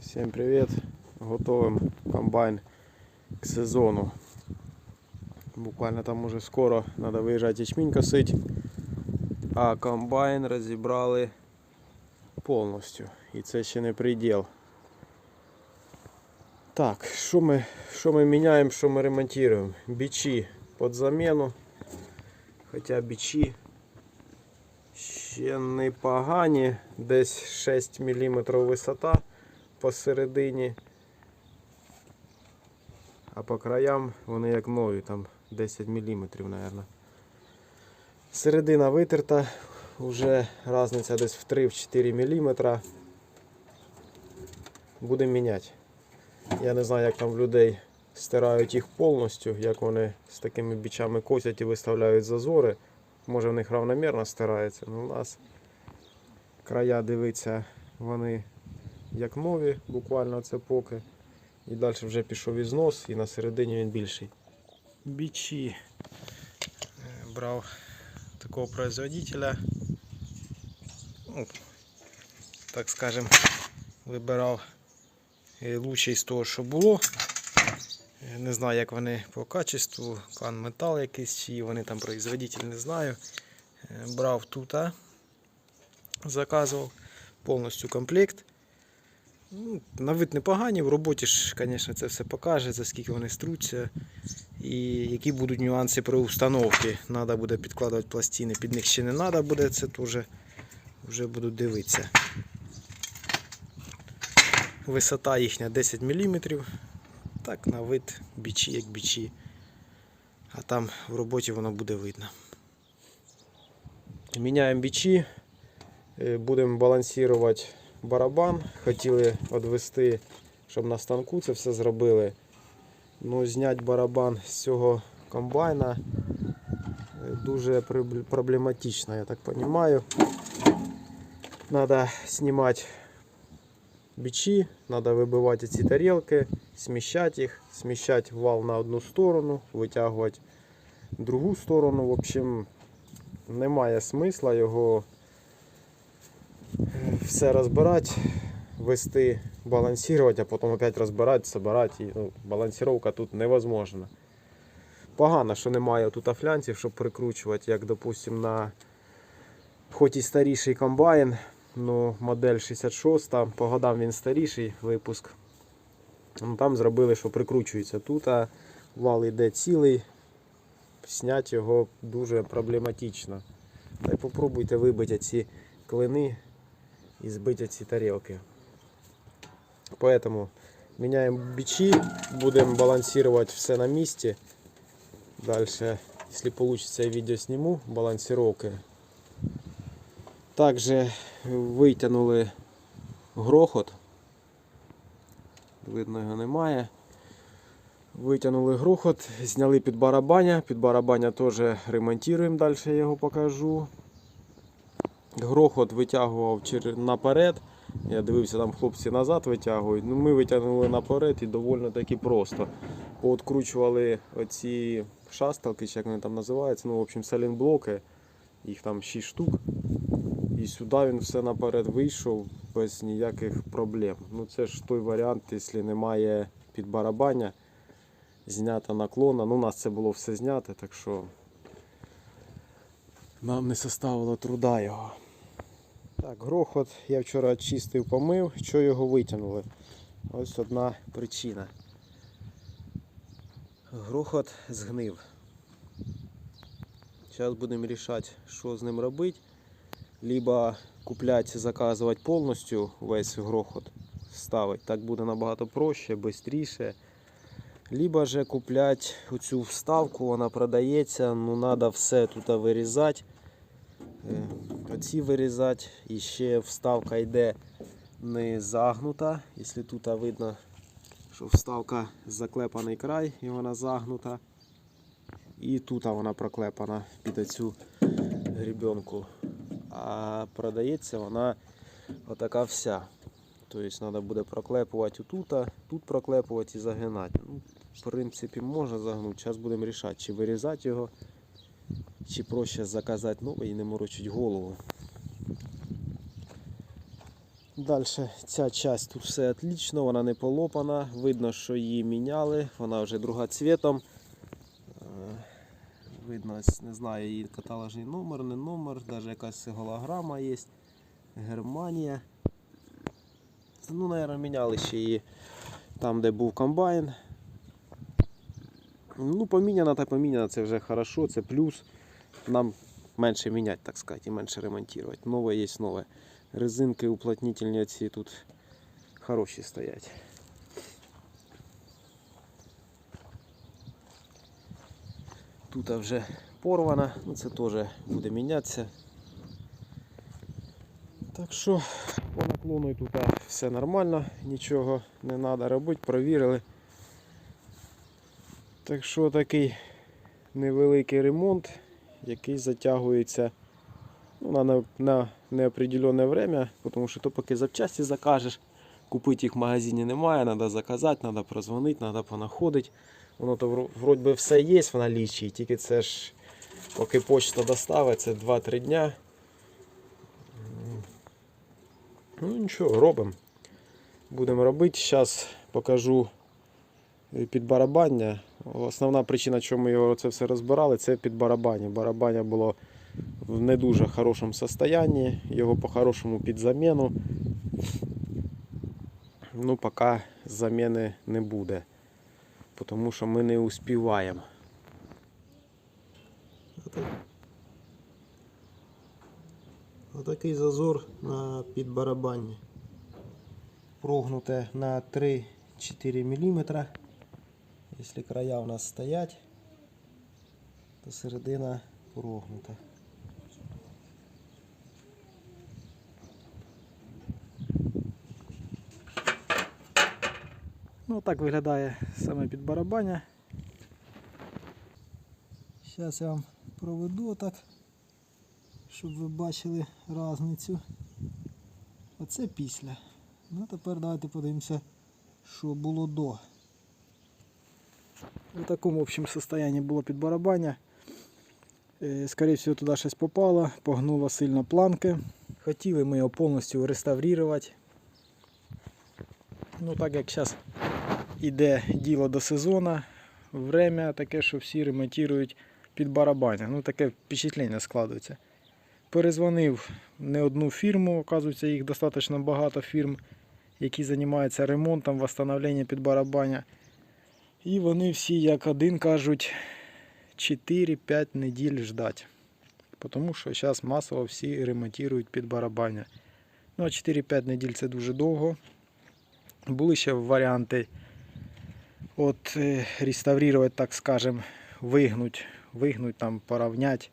Всім привіт! Готовим комбайн к сезону. Буквально там уже скоро треба виїжджати ячмінь косить, а комбайн розібрали повністю. І це ще не приділ. Так, що ми, що ми міняємо, що ми ремонтуємо? Бічі під заміну. Хоча бічі ще не погані, десь 6 мм висота посередині. А по краям вони як нові, там 10 мм, мабуть. Середина витерта, вже різниця десь в 3-4 мм. Будемо міняти. Я не знаю, як там в людей стирають їх повністю, як вони з такими бічами косять і виставляють зазори. Може в них равномірно стирається, але у нас края дивиться, вони як нові, буквально це поки. І далі вже пішов ізнос і на середині він більший. Бічі Е, брав такого производителя. Ну, так скажем, вибирав е, лучший з того, що було. Е, Не знаю, як вони по качеству, кан метал якийсь, чи вони там производитель, не знаю. Брав тут, заказував повністю комплект. Ну, на вид непогані, в роботі ж, звісно, це все покаже, за скільки вони струться і які будуть нюанси при установці. Треба буде підкладувати пластини, під них ще не треба буде, це теж вже буду дивитися. Висота їхня 10 мм. Так, на вид бічі, як бічі. А там в роботі воно буде видно. Міняємо бічі, е, будемо балансувати барабан. Хотіли відвести, щоб на станку це все зробили. Ну, зняти барабан з цього комбайна е, дуже проблематично, я так розумію. Треба знімати бічі, треба вибивати ці тарілки, сміщати їх, сміщати вал на одну сторону, витягувати другу сторону. В общем, немає смисла його е, все розбирати, вести, балансувати, а потім опять розбирати, собирати. І, ну, балансировка тут невозможна. Погано, що немає тут афлянців, щоб прикручувати, як, допустим, на хоч і старіший комбайн, ну, модель 66, по годам він старіший випуск. Ну, там зробили, що прикручується тут, а вал йде цілий, зняти його дуже проблематично. Та й попробуйте вибити ці клини і збити ці тарілки. Поэтому міняємо бічі, будемо балансувати все на місці. Дальше, если получится, я видео сниму балансировки. Также витягнули грохот. Видно його немає. Витягнули грохот, зняли під барабаня. Під барабаня теж ремонтуємо, далі я його покажу. Грохот витягував наперед. Я дивився, там хлопці назад витягують. Ну, ми витягнули наперед і доволі таки просто. Пооткручували оці шасталки, чи як вони там називаються, ну, в общем, салінблоки. Їх там 6 штук. І сюди він все наперед вийшов без ніяких проблем. Ну це ж той варіант, якщо немає підбарабання, знята наклона. Ну, у нас це було все знято, так що нам не составило труда його. Так, грохот я вчора очистив, помив, що його витягнули. Ось одна причина. Грохот згнив. Зараз будемо рішати, що з ним робити. Либо купляти, заказувати повністю весь грохот, ставити. Так буде набагато проще, швидше. Либо же купляти оцю вставку, вона продається, ну треба все тут вирізати. Оці вирізати. І ще вставка йде не загнута. Якщо тут видно, що вставка заклепаний край і вона загнута. І тут вона проклепана під оцю грібенку. А продається вона отака вся. Тобто треба буде проклепувати отут, тут проклепувати і загинати. Ну, в принципі, можна загнути. Зараз будемо рішати, чи вирізати його, чи проще заказати новий і не морочить голову. Далі ця часть тут все отлично, вона не полопана. Видно, що її міняли, вона вже друга цвітом. Е, Видно, не знаю, її каталожний номер, не номер, навіть якась голограма є. Германія. Ну, мабуть, міняли ще її там, де був комбайн. Ну, поміняна та поміняна, це вже хорошо, це плюс. Нам менше міняти, так сказати, і менше ремонтувати. Нове є нове. Резинки уплотнительні ці тут хороші стоять. Тут вже порвана, ну це теж буде мінятися. Так що по наклону тут все нормально, нічого не треба робити, провірили. Так що такий невеликий ремонт, який затягується ну, на, на, неопределенне время, тому що то поки запчасті закажеш, купити їх в магазині немає, треба заказати, треба прозвонити, треба понаходити. Воно то вроді би все є в налічі, тільки це ж поки почта доставить, це 2-3 дня. Ну нічого, робимо. Будемо робити. Зараз покажу підбарабання. Основна причина, чому ми його це все розбирали, це підбарабання. Барабання було в не дуже хорошому стані, його по-хорошому під заміну. Ну, поки заміни не буде, тому що ми не успіваємо. Отакий зазор на підбарабанні. Прогнуте на 3-4 мм. Якщо края у нас стоять, то середина прогнута. Ну, так виглядає саме підбарабання. Зараз я вам проведу так, щоб ви бачили різницю. Оце після. Ну тепер давайте подивимося, що було до. У такому в общем состоянии було підбарабання. Е, Скорее всего, туди щось попало, погнуло сильно планки. Хотіли ми його повністю реставрувати. Ну так як зараз іде діло до сезону, время таке, що всі ремонтують під барабаня. Ну таке впечатлення складується. Перезвонив не одну фірму, оказується, їх достатньо багато фірм, які займаються ремонтом, восстановленням під барабаня. І вони всі як один кажуть 4-5 неділь ждать. Тому що зараз масово всі ремонтують під барабаня. Ну а 4-5 неділь це дуже довго. Були ще варіанти от е, реставрировать, так скажем, вигнуть, вигнуть там, порівняти.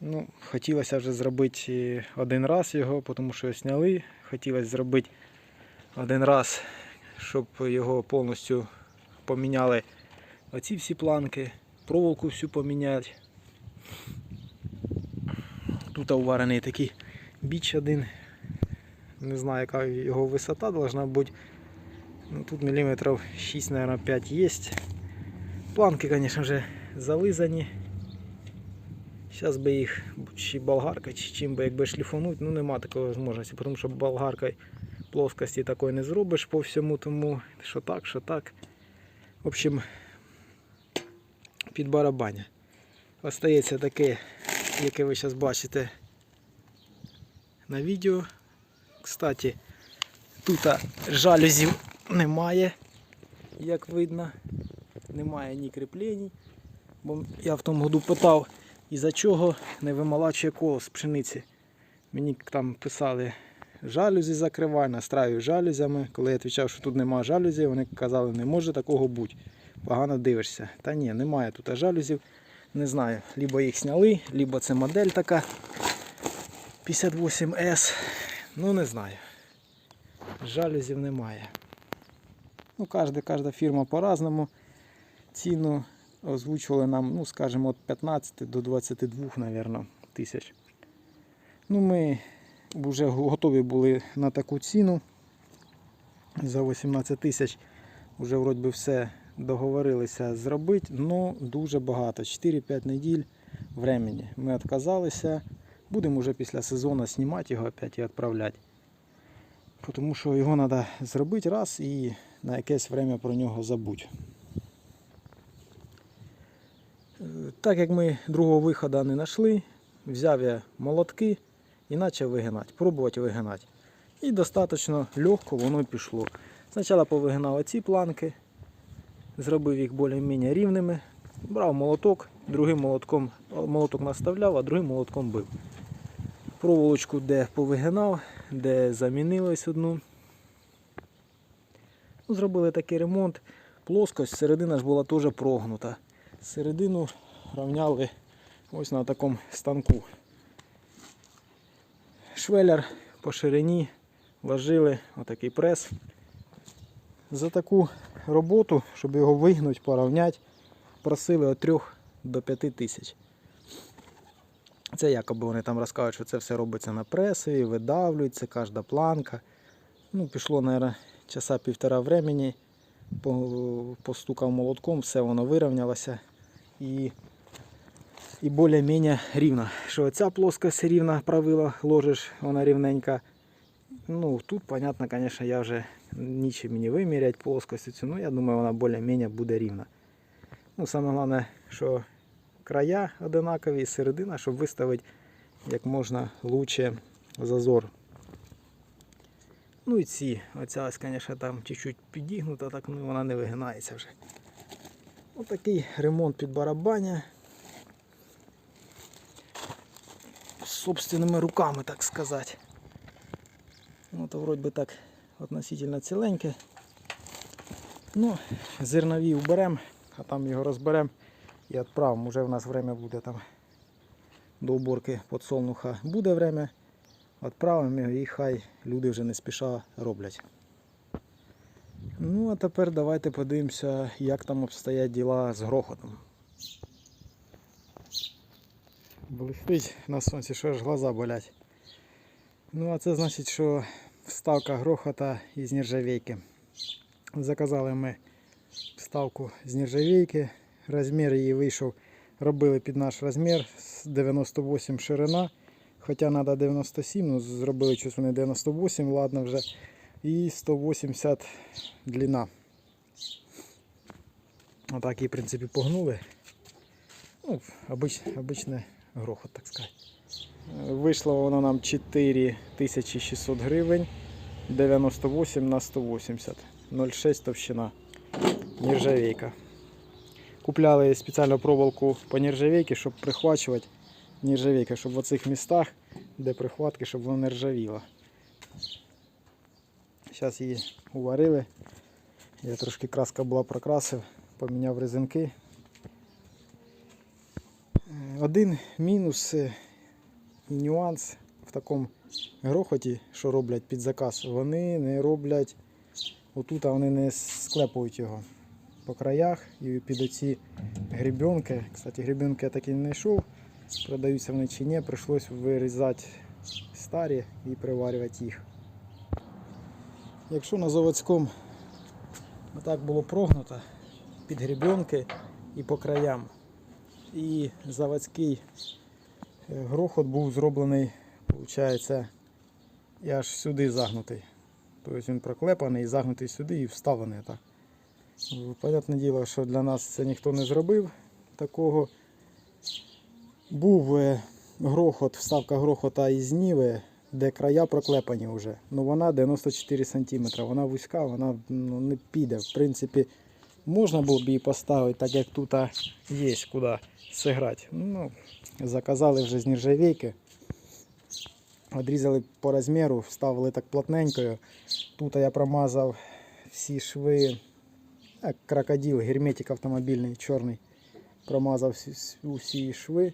Ну, хотілося вже зробити е, один раз його, тому що його сняли. Хотілося зробити один раз, щоб його повністю поміняли оці всі планки, проволоку всю поміняти. Тут уварений такий біч один. Не знаю, яка його висота должна бути. Ну, тут міліметрів 6, наверное, 5 є. Планки, звісно вже зализані. Зараз би їх чи болгаркою, чи чим би якби шліфануть, ну нема такої можливості, тому що болгаркою плоскості такої не зробиш по всьому, тому що так, що так. В общем, під барабаня. Остається таке, яке ви зараз бачите на відео. Кстати, тут жалюзів немає, як видно. Немає ні кріплень. Бо я в тому году питав, із-за чого не вимолачує колос пшениці. Мені там писали жалюзі закривай, настраюю жалюзями. Коли я відповідав, що тут немає жалюзів, вони казали, не може такого бути. Погано дивишся. Та ні, немає тут жалюзів. Не знаю, либо їх зняли, либо це модель така 58S. Ну не знаю. Жалюзів немає. Ну, кожна, кожна фірма по-разному. Ціну озвучували нам, ну, скажімо, від 15 до 22, мабуть, тисяч. Ну, ми вже готові були на таку ціну. За 18 тисяч вже вроді все договорилися зробити, але дуже багато. 4-5 неділь времени. Ми відказалися. Будемо вже після сезону знімати його опять і відправляти. Тому що його треба зробити раз і на якесь время про нього забудь. Е, Так як ми другого виходу не знайшли, взяв я молотки і почав вигинати, пробувати вигинати. І достатньо легко воно пішло. Спочатку повигинав оці планки, зробив їх більш-менш рівними, брав молоток, другим молотком молоток наставляв, а другим молотком бив. Проволочку де повигинав, де замінилось одну. Ну, Зробили такий ремонт. Плоскость, середина ж була теж прогнута. Середину рівняли ось на такому станку. Швеллер по ширині ложили отакий прес. За таку роботу, щоб його вигнути, порівняти, просили від 3 до 5 тисяч. Це якоби вони там розказують, що це все робиться на преси, видавлюється кожна планка. Ну, пішло, мабуть, часа півтора времени. Постукав молотком, все воно вирівнялося і, і більш-менш рівно. Що ця плоскость рівна правила, ложиш, вона рівненька. Ну, тут, понятно, конечно, я вже нічим мені виміряти плоскость цю, ну я думаю, вона більш-менш буде рівна. Ну, саме головне, що края одинакові і середина, щоб виставити як можна лучше зазор. Ну і ці, оця звісно, там чуть-чуть підігнута, так ну вона не вигинається вже. Отакий ремонт під барабаня. Собственними руками, так сказати. Ну, то вроді би так относительно ціленьке. Ну, зернові уберемо, а там його розберемо і відправимо. Уже в нас время буде там до уборки подсолнуха. Буде время. Відправимо його і хай люди вже не спіша роблять. Ну, а тепер давайте подивимося, як там обстоять діла з грохотом. Блистить на сонці, що аж глаза болять. Ну, а це значить, що вставка грохота із нержавейки. Заказали ми вставку з нержавейки. Розмір її вийшов, робили під наш розмір 98 ширина. Хоча треба 97, ну зробили щось вони 98, ладно вже. І 180 длина. Отак її, в принципі, погнули. Ну, обич, обичне грохот, так сказати. Вийшло воно нам 4600 гривень. 98 на 180. 0,6 товщина. Нержавейка. Купляли спеціальну проволоку по нержавейці, щоб прихвачувати нержавейка, щоб в оцих містах, де прихватки, щоб воно не ржавіло. Зараз її уварили. Я трошки краска була прокрасив, поміняв резинки. Один мінус е, і нюанс в такому грохоті, що роблять під заказ, вони не роблять отут, вони не склепують його по краях і під оці гребенки. Кстати, гребенки я так і не знайшов. Продаються вони чи ні, прийшлось вирізати старі і приварювати їх. Якщо на заводському так було прогнуто під гребенки і по краям, і заводський е, грохот був зроблений, виходить, і аж сюди загнутий. Тобто він проклепаний загнутий сюди і вставлений так. Ну, Понятне діло, що для нас це ніхто не зробив такого. Був е, грохот, вставка грохота із Ніви, де края проклепані вже. Ну вона 94 см, вона вузька, вона ну, не піде. В принципі, можна було б її поставити, так як тут є куди зіграти. Ну, заказали вже з нержавейки. Одрізали по розміру, вставили так плотненькою. Тут я промазав всі шви, крокодил, герметик автомобільний, чорний. Промазав всі, шви,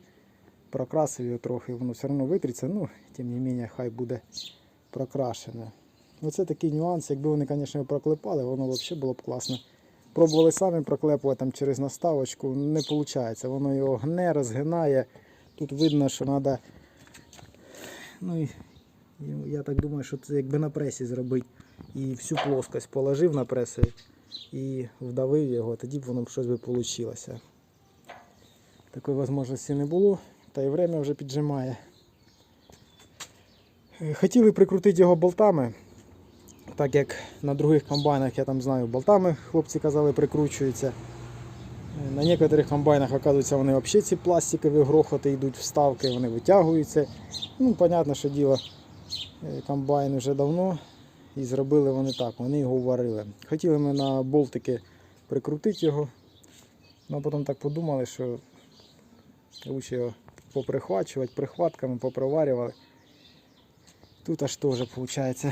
прокрасив його трохи, воно все одно витриться, ну, тим не менше, хай буде прокрашене. Оце такий нюанс, якби вони, звісно, проклепали, воно взагалі було б класно. Пробували самі проклепувати там через наставочку, не виходить. Воно його гне, розгинає. Тут видно, що треба. Ну, я так думаю, що це якби на пресі зробити. І всю плоскость положив на преси і вдавив його, тоді б воно б щось би вийшло. Такої можливості не було, та й время вже піджимає. Е, Хотіли прикрутити його болтами, Так як на других комбайнах, я там знаю, болтами хлопці казали, прикручуються. На некоторих комбайнах, оказується, вони взагалі ці пластикові грохоти йдуть вставки, вони витягуються. Ну, понятно, що діло е, комбайн вже давно. І зробили вони так, вони його варили. Хотіли ми на болтики прикрутити його, але потім так подумали, що краще його поприхвачувати прихватками, поприварювали. Тут аж теж виходить.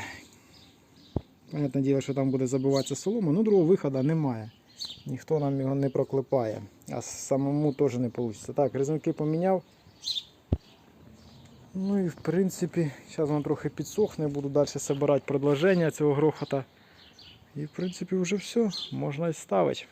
Понятне діло, що там буде забиватися солома, ну другого виходу немає. Ніхто нам його не проклепає. А самому теж не вийде. Так, резинки поміняв. Ну і в принципі, зараз воно трохи підсохне, буду далі збирати продовження цього грохота. І в принципі вже все, можна і ставити.